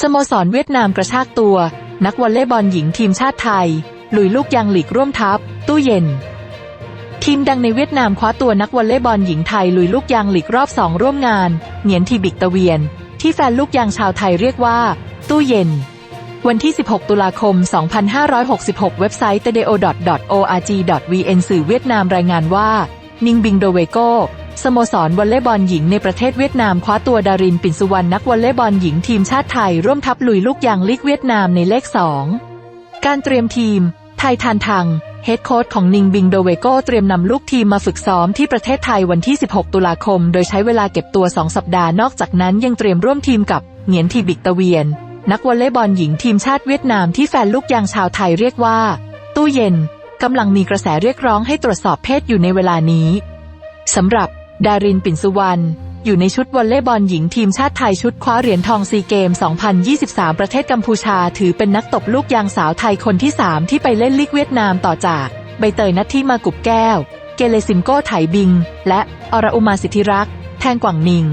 สโมสรเวียดนามกระชากตัว นักวอลเลย์บอลหญิงทีมชาติไทย ลุยลูกยางหลีกร่วมทัพ ตู้เย็น ทีมดังในเวียดนามคว้าตัวนักวอลเลย์บอลหญิงไทย ลุยลูกยางหลีกรอบสองร่วมงานเหนียนทีบิกตะเวียน ที่แฟนลูกยางชาวไทยเรียกว่า ตู้เย็น วันที่ 16 ตุลาคม 2566 เว็บไซต์ tdeo.org.vn สื่อเวียดนามรายงานว่า นิงบิงโดเวโก สโมสรวอลเลย์บอลหญิงในประเทศเวียดนามคว้าตัวดารินปิ่นสุวรรณนักวอลเลย์บอลหญิงทีมชาติไทยร่วมทัพลุยลูกยางลีกเวียดนามในเลข2การเตรียมทีม ไทยทานทังเฮดโค้ชของนิงบิงโดเวโกเตรียมนำลูกทีมมาฝึกซ้อมที่ประเทศไทยวันที่ 16 ตุลาคม โดยใช้เวลาเก็บตัว 2 สัปดาห์นอกจากนั้นยังเตรียมร่วมทีมกับเหงียนทีบิกตะเวียน นักวอลเลย์บอลหญิงทีมชาติเวียดนามที่แฟนลูกยางชาวไทยเรียกว่า ตู้เย็นกำลังมีกระแสเรียกร้องให้ตรวจสอบเพศอยู่ในเวลานี้สำหรับ ดารินปิ่นสุวรรณ อยู่ในชุดวอลเลย์บอลหญิงทีมชาติไทยชุดคว้าเหรียญทองซีเกม 2023 ประเทศกัมพูชา ถือเป็นนักตบลูกยางสาวไทยคนที่ 3 ที่ไปเล่นลีกเวียดนามต่อจาก ใบเตยนัทที่มากุบแก้ว เกเลซิมโก้ไถบิง และอรอุมาสิทธิรักษ์ แทงกว่างนิง